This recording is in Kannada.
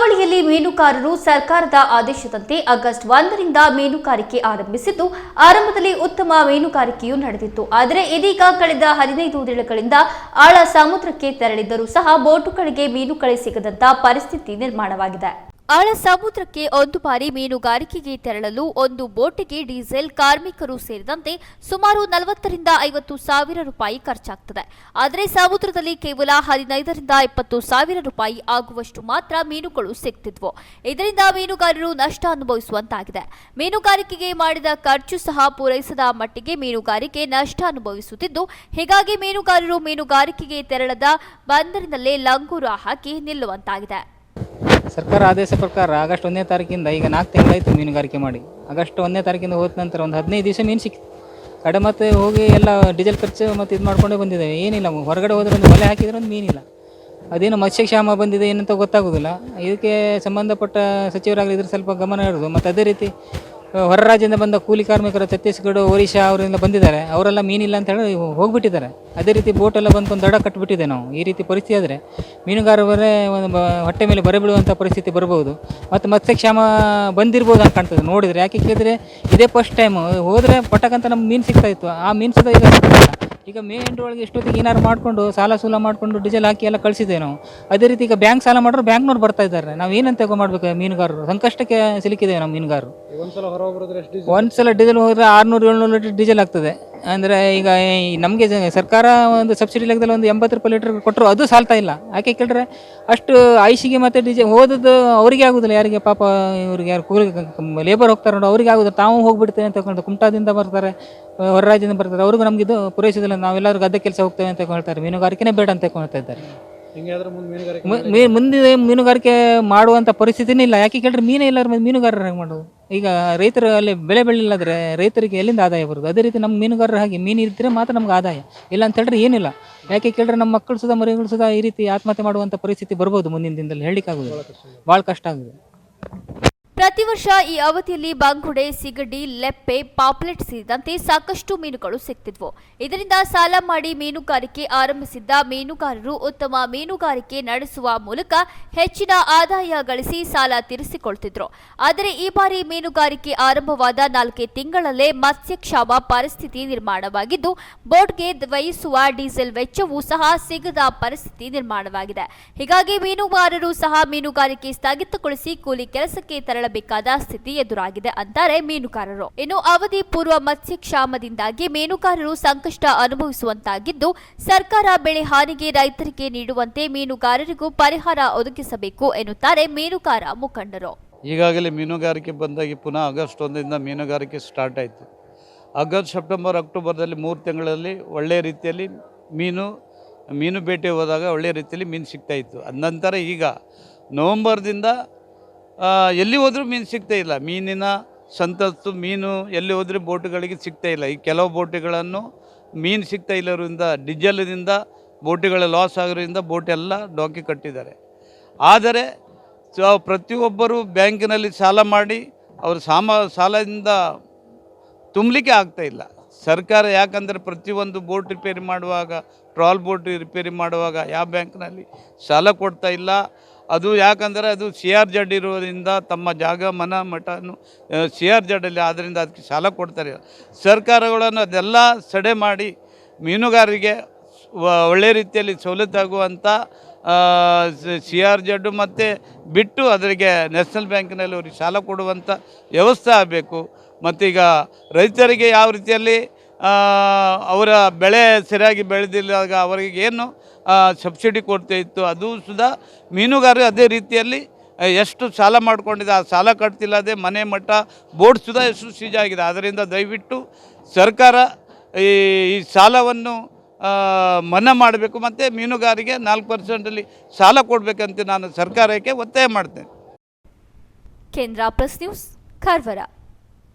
ಕರಾವಳಿಯಲ್ಲಿ ಮೀನುಗಾರರು ಸರ್ಕಾರದ ಆದೇಶದಂತೆ ಆಗಸ್ಟ್ ಒಂದರಿಂದ ಮೀನುಗಾರಿಕೆ ಆರಂಭಿಸಿದ್ದು, ಆರಂಭದಲ್ಲಿ ಉತ್ತಮ ಮೀನುಗಾರಿಕೆಯೂ ನಡೆದಿತ್ತು. ಆದರೆ ಇದೀಗ ಕಳೆದ ಹದಿನೈದು ದಿನಗಳಿಂದ ಆಳ ಸಮುದ್ರಕ್ಕೆ ತೆರಳಿದ್ದರೂ ಸಹ ಬೋಟುಗಳಿಗೆ ಮೀನುಗಳೇ ಸಿಗದಂತ ಪರಿಸ್ಥಿತಿ ನಿರ್ಮಾಣವಾಗಿದೆ. ಆಳ ಸಮುದ್ರಕ್ಕೆ ಒಂದು ಬಾರಿ ಮೀನುಗಾರಿಕೆಗೆ ತೆರಳಲು ಒಂದು ಬೋಟಿಗೆ ಡೀಸೆಲ್ ಕಾರ್ಮಿಕರು ಸೇರಿದಂತೆ ಸುಮಾರು ನಲವತ್ತರಿಂದ ಐವತ್ತು ಸಾವಿರ ರೂಪಾಯಿ ಖರ್ಚಾಗ್ತದೆ. ಆದರೆ ಸಮುದ್ರದಲ್ಲಿ ಕೇವಲ ಹದಿನೈದರಿಂದ ಇಪ್ಪತ್ತು ಸಾವಿರ ರೂಪಾಯಿ ಆಗುವಷ್ಟು ಮಾತ್ರ ಮೀನುಗಳು ಸಿಗ್ತಿದ್ವು. ಇದರಿಂದ ಮೀನುಗಾರರು ನಷ್ಟ ಅನುಭವಿಸುವಂತಾಗಿದೆ. ಮೀನುಗಾರಿಕೆಗೆ ಮಾಡಿದ ಖರ್ಚು ಸಹ ಪೂರೈಸದ ಮಟ್ಟಿಗೆ ಮೀನುಗಾರಿಕೆ ನಷ್ಟ ಅನುಭವಿಸುತ್ತಿದ್ದು, ಹೀಗಾಗಿ ಮೀನುಗಾರರು ಮೀನುಗಾರಿಕೆಗೆ ತೆರಳದ ಬಂದರಿನಲ್ಲೇ ಲಂಗೂರ ಹಾಕಿ ನಿಲ್ಲುವಂತಾಗಿದೆ. ಸರ್ಕಾರ ಆದೇಶ ಪ್ರಕಾರ ಆಗಸ್ಟ್ ಒಂದನೇ ತಾರೀಕಿಂದ ಈಗ ನಾಲ್ಕು ತಿಂಗಳಾಯಿತು ಮೀನುಗಾರಿಕೆ ಮಾಡಿ. ಆಗಸ್ಟ್ ಒಂದನೇ ತಾರೀಕಿಂದ ಹೋದ ನಂತರ ಒಂದು ಹದಿನೈದು ದಿವಸ ಮೀನು ಸಿಕ್ತು ಕಡೆ ಮತ್ತೆ ಹೋಗಿ ಎಲ್ಲ ಡೀಸೆಲ್ ಖರ್ಚು ಮತ್ತು ಇದು ಮಾಡ್ಕೊಂಡೇ ಬಂದಿದ್ದೇವೆ ಏನಿಲ್ಲ, ಹೊರಗಡೆ ಹೋದ್ರೆ ಒಂದು ಬಲೆ ಹಾಕಿದ್ರೆ ಒಂದು ಮೀನಿಲ್ಲ. ಅದೇನು ಮತ್ಸ್ಯಕ್ಷಾಮ ಬಂದಿದೆ ಏನಂತ ಗೊತ್ತಾಗೋದಿಲ್ಲ. ಇದಕ್ಕೆ ಸಂಬಂಧಪಟ್ಟ ಸಚಿವರಾಗಲಿ ಇದ್ರ ಸ್ವಲ್ಪ ಗಮನ ಇರೋದು ಮತ್ತು ಅದೇ ರೀತಿ ಹೊರ ರಾಜ್ಯದಿಂದ ಬಂದ ಕೂಲಿ ಕಾರ್ಮಿಕರು ಛತ್ತೀಸ್ಗಢ ಒರಿಶಾ ಅವರಿಂದ ಬಂದಿದ್ದಾರೆ. ಅವರೆಲ್ಲ ಮೀನಿಲ್ಲ ಅಂತ ಹೇಳಿ ಹೋಗ್ಬಿಟ್ಟಿದ್ದಾರೆ. ಅದೇ ರೀತಿ ಬೋಟೆಲ್ಲ ಒಂದು ದಡ ಕಟ್ಟಿಬಿಟ್ಟಿದೆ ನಾವು. ಈ ರೀತಿ ಪರಿಸ್ಥಿತಿ ಆದರೆ ಮೀನುಗಾರರೇ ಒಂದು ಹೊಟ್ಟೆ ಮೇಲೆ ಬರೆ ಬೀಳುವಂಥ ಪರಿಸ್ಥಿತಿ ಬರ್ಬೋದು ಮತ್ತು ಮತ್ಸ್ಯಕ್ಷಾಮ ಬಂದಿರ್ಬೋದು ಅಂತ ಕಾಣ್ತದೆ. ನೋಡಿದರೆ ಯಾಕೆ ಕೇಳಿದ್ರೆ ಇದೇ ಫಸ್ಟ್ ಟೈಮು ಹೋದರೆ ಪಟಕಂತ ನಮ್ಗೆ ಮೀನು ಸಿಗ್ತಾ ಇತ್ತು. ಆ ಮೀನು ಸದ ಈಗ. ಈಗ ಮೇ ಎಂಟು ಒಳಗೆ ಎಷ್ಟೊತ್ತಿಗೆ ಏನಾರು ಮಾಡಿಕೊಂಡು ಸಾಲ ಸೂಲ ಮಾಡಿಕೊಂಡು ಡೀಸೆಲ್ ಹಾಕಿ ಎಲ್ಲ ಕಳಿಸಿದ್ದೇವೆ ನಾವು ಅದೇ ರೀತಿ ಈಗ ಬ್ಯಾಂಕ್ ಸಾಲ ಮಾಡಿದ್ರು ಬ್ಯಾಂಕ್ನವ್ರು ಬರ್ತಾ ಇದ್ದಾರೆ. ನಾವು ಏನಂತ ಮಾಡ್ಬೇಕು ಮೀನುಗಾರರು? ಸಂಕಷ್ಟಕ್ಕೆ ಸಿಲುಕಿದ್ದೇವೆ ನಾವು ಮೀನುಗಾರರು? ಒಂದ್ಸಲ ಡೀಸೆಲ್ ಹೋದ್ರೆ ಆರ್ನೂರು ಏಳ್ನೂರು ಲೀಟರ್ ಡೀಸೆಲ್ ಆಗ್ತದೆ. ಅಂದರೆ ಈಗ ನಮಗೆ ಸರ್ಕಾರ ಒಂದು ಸಬ್ಸಿಡಿ ಲೆಕ್ಕದಲ್ಲಿ ಒಂದು ಎಂಬತ್ತು ರೂಪಾಯಿ ಲೀಟರ್ ಕೊಟ್ಟರು ಅದು ಸಾಲ್ತಾ ಇಲ್ಲ. ಯಾಕೆ ಕೇಳಿದ್ರೆ ಅಷ್ಟು ಐಸಿಗೆ ಮತ್ತು ಡಿಜೆ ಓದೋದು ಅವರಿಗೆ ಆಗೋದಿಲ್ಲ. ಯಾರಿಗೆ ಪಾಪ ಇವ್ರಿಗೆ ಯಾರು ಕೂಲಿ ಲೇಬರ್ ಹೋಗ್ತಾರೆ ನೋಡೋ, ಅವ್ರಿಗೆ ಆಗೋದಿಲ್ಲ. ತಾವು ಹೋಗ್ಬಿಡ್ತೇವೆ ಅಂತ ಹೇಳ್ಕೊಂಡು ಕುಮಟಾದಿಂದ ಬರ್ತಾರೆ ಹೊರ ರಾಜ್ಯದಿಂದ ಬರ್ತಾರೆ. ಅವ್ರಿಗೂ ನಮಗಿದು ಪೂರೈಸೋದಿಲ್ಲ. ನಾವೆಲ್ಲರೂ ಗದ್ದೆ ಕೆಲಸ ಹೋಗ್ತೇವೆ ಅಂತ ಹೇಳ್ತಾರೆ. ಮೀನುಗಾರಿಕೆನೇ ಬೇಡ ಅಂತ ಹೇಳ್ತಾ ಇದ್ದಾರೆ. ಆದ್ರೆ ಮುಂದೆ ಮೀನುಗಾರಿಕೆ ಮು- ಮೀ ಮುಂದೆ ಮೀನುಗಾರಿಕೆ ಮಾಡುವಂಥ ಪರಿಸ್ಥಿತಿನೇ ಇಲ್ಲ. ಯಾಕೆ ಕೇಳಿದ್ರೆ ಮೀನೇ ಇಲ್ಲ ಮೀನುಗಾರರ ಹೆಂಗೆ ಮಾಡೋದು? ಈಗ ರೈತರು ಅಲ್ಲಿ ಬೆಳೆ ಬೆಳಿಲ್ಲಾದ್ರೆ ರೈತರಿಗೆ ಎಲ್ಲಿಂದ ಆದಾಯ ಬರುದು? ಅದೇ ರೀತಿ ನಮ್ಮ ಮೀನುಗಾರರ ಹಾಗೆ ಮೀನು ಇದ್ದರೆ ಮಾತ್ರ ನಮ್ಗೆ ಆದಾಯ. ಇಲ್ಲ ಅಂತ ಹೇಳಿದ್ರೆ ಏನಿಲ್ಲ. ಯಾಕೆ ಕೇಳಿದ್ರೆ ನಮ್ಮ ಮಕ್ಕಳು ಸುದ ಮರಿಗಳು ಸುದ ಈ ರೀತಿ ಆತ್ಮಹತ್ಯೆ ಮಾಡುವಂಥ ಪರಿಸ್ಥಿತಿ ಬರ್ಬೋದು ಮುಂದಿನ ದಿನದಲ್ಲಿ. ಹೇಳಲಿಕ್ಕಾಗೋದಿಲ್ಲ. ಭಾಳ ಕಷ್ಟ. ಆಗುತ್ತೆ ಪ್ರತಿ ವರ್ಷ ಈ ಅವಧಿಯಲ್ಲಿ ಬಂಗುಡೆ ಸಿಗಡಿ, ಲೆಪ್ಪೆ, ಪಾಪ್ಲೆಟ್ ಸೇರಿದಂತೆ ಸಾಕಷ್ಟು ಮೀನುಗಳು ಸಿಗ್ತಿದ್ವು ಇದರಿಂದ ಸಾಲ ಮಾಡಿ ಮೀನುಗಾರಿಕೆ ಆರಂಭಿಸಿದ್ದ ಮೀನುಗಾರರು ಉತ್ತಮ ಮೀನುಗಾರಿಕೆ ನಡೆಸುವ ಮೂಲಕ ಹೆಚ್ಚಿನ ಆದಾಯ ಗಳಿಸಿ ಸಾಲ ತೀರಿಸಿಕೊಳ್ತಿದ್ರು. ಆದರೆ ಈ ಬಾರಿ ಮೀನುಗಾರಿಕೆ ಆರಂಭವಾದ ನಾಲ್ಕೇ ತಿಂಗಳಲ್ಲೇ ಮತ್ಸ್ಯಕ್ಷಾಮ ಪರಿಸ್ಥಿತಿ ನಿರ್ಮಾಣವಾಗಿದ್ದು, ಬೋಟ್ಗೆ ವಹಿಸುವ ಡೀಸೆಲ್ ವೆಚ್ಚವೂ ಸಹ ಸಿಗದ ಪರಿಸ್ಥಿತಿ ನಿರ್ಮಾಣವಾಗಿದೆ. ಹೀಗಾಗಿ ಮೀನುಗಾರರು ಸಹ ಮೀನುಗಾರಿಕೆ ಸ್ಥಗಿತಗೊಳಿಸಿ ಕೂಲಿ ಕೆಲಸಕ್ಕೆ ತೆರಳಬೇಕಾದ ಸ್ಥಿತಿ ಎದುರಾಗಿದೆ ಅಂತಾರೆ ಮೀನುಗಾರರು. ಇನ್ನು ಅವಧಿ ಪೂರ್ವ ಮತ್ಸ್ಯ ಕ್ಷಾಮದಿಂದಾಗಿ ಮೀನುಗಾರರು ಸಂಕಷ್ಟ ಅನುಭವಿಸುವಂತಾಗಿದ್ದು, ಸರ್ಕಾರ ಬೆಳೆ ಹಾನಿಗೆ ರೈತರಿಗೆ ನೀಡುವಂತೆ ಮೀನುಗಾರರಿಗೂ ಪರಿಹಾರ ಒದಗಿಸಬೇಕು ಎನ್ನುತ್ತಾರೆ ಮೀನುಗಾರ ಮುಖಂಡರು. ಈಗಾಗಲೇ ಮೀನುಗಾರಿಕೆ ಬಂದಾಗಿ ಪುನಃ ಆಗಸ್ಟ್ ಒಂದರಿಂದ ಮೀನುಗಾರಿಕೆ ಸ್ಟಾರ್ಟ್ ಆಯಿತು. ಆಗಸ್ಟ್, ಸೆಪ್ಟೆಂಬರ್, ಅಕ್ಟೋಬರ್ದಲ್ಲಿ ಮೂರು ತಿಂಗಳಲ್ಲಿ ಒಳ್ಳೆಯ ರೀತಿಯಲ್ಲಿ ಮೀನು ಮೀನು ಬೇಟೆ ಹೋದಾಗ ಒಳ್ಳೆಯ ರೀತಿಯಲ್ಲಿ ಮೀನು ಸಿಗ್ತಾಯಿತ್ತು ಅದ ನಂತರ ಈಗ ನವಂಬರ್ದಿಂದ ಎಲ್ಲಿ ಹೋದರೂ ಮೀನು ಸಿಗ್ತಾ ಇಲ್ಲ. ಮೀನಿನ ಸಂತಸ್ತು, ಮೀನು ಎಲ್ಲಿ ಹೋದರೆ ಬೋಟುಗಳಿಗೆ ಸಿಗ್ತಾ ಇಲ್ಲ. ಈ ಕೆಲವು ಬೋಟುಗಳನ್ನು ಮೀನು ಸಿಗ್ತಾ ಇಲ್ಲೋದ್ರಿಂದ ಡಿಜೆಲ್ನಿಂದ ಬೋಟುಗಳ ಲಾಸ್ ಆಗೋದ್ರಿಂದ ಬೋಟೆಲ್ಲ ಡೋಕಿ ಕಟ್ಟಿದ್ದಾರೆ. ಆದರೆ ಪ್ರತಿಯೊಬ್ಬರು ಬ್ಯಾಂಕಿನಲ್ಲಿ ಸಾಲ ಮಾಡಿ, ಅವರು ಸಾಮ, ಸಾಲದಿಂದ ತುಂಬಲಿಕ್ಕೆ ಆಗ್ತಾ ಇಲ್ಲ. ಸರ್ಕಾರ ಯಾಕಂದರೆ ಪ್ರತಿಯೊಂದು ಬೋಟ್ ರಿಪೇರಿ ಮಾಡುವಾಗ, ಟ್ರಾಲ್ ಬೋಟ್ ರಿಪೇರಿ ಮಾಡುವಾಗ ಯಾವ ಬ್ಯಾಂಕ್ನಲ್ಲಿ ಸಾಲ ಕೊಡ್ತಾ ಇಲ್ಲ. ಅದು ಯಾಕಂದರೆ ಅದು ಸಿ ಆರ್ ಜಡ್ ಇರೋದ್ರಿಂದ ತಮ್ಮ ಜಾಗ, ಮನ, ಮಠನು ಸಿ ಆರ್ ಜಡ್ಡಲ್ಲಿ ಆದ್ದರಿಂದ ಅದಕ್ಕೆ ಸಾಲ ಕೊಡ್ತಾರೆ. ಸರ್ಕಾರಗಳನ್ನು ಅದೆಲ್ಲ ಸಡೆ ಮಾಡಿ ಮೀನುಗಾರರಿಗೆ ಒಳ್ಳೆ ರೀತಿಯಲ್ಲಿ ಸವಲತ್ತಾಗುವಂಥ ಸಿ ಆರ್ ಜಡ್ಡು ಮತ್ತು ಬಿಟ್ಟು ಅದರಿಗೆ ನ್ಯಾಷನಲ್ ಬ್ಯಾಂಕಿನಲ್ಲಿ ಅವ್ರಿಗೆ ಸಾಲ ಕೊಡುವಂಥ ವ್ಯವಸ್ಥೆ ಆಗಬೇಕು. ಮತ್ತೀಗ ರೈತರಿಗೆ ಯಾವ ರೀತಿಯಲ್ಲಿ ಅವರ ಬೆಳೆ ಸರಿಯಾಗಿ ಬೆಳೆದಿಲ್ಲದಾಗ ಅವರಿಗೆ ಏನು ಸಬ್ಸಿಡಿ ಕೊಡ್ತಾ ಇತ್ತು, ಅದು ಸುಧಾ ಮೀನುಗಾರರು ಅದೇ ರೀತಿಯಲ್ಲಿ ಎಷ್ಟು ಸಾಲ ಮಾಡಿಕೊಂಡಿದೆ, ಆ ಸಾಲ ಕಟ್ತಿಲ್ಲದೆ ಮನೆ ಮಟ್ಟ ಬೋರ್ಡ್ ಸುದಾ ಎಷ್ಟು ಸೀಜಾಗಿದೆ ಅದರಿಂದ ದಯವಿಟ್ಟು ಸರ್ಕಾರ ಈ ಈ ಸಾಲವನ್ನು ಮನ್ನಾ ಮಾಡಬೇಕು ಮತ್ತು ಮೀನುಗಾರಿಗೆ ನಾಲ್ಕು ಪರ್ಸೆಂಟಲ್ಲಿ ಸಾಲ ಕೊಡಬೇಕಂತ ನಾನು ಸರ್ಕಾರಕ್ಕೆ ಒತ್ತಾಯ ಮಾಡ್ತೇನೆ. ಕೇಂದ್ರ ಪ್ರೆಸ್ ನ್ಯೂಸ್ ಕಾರವಾರ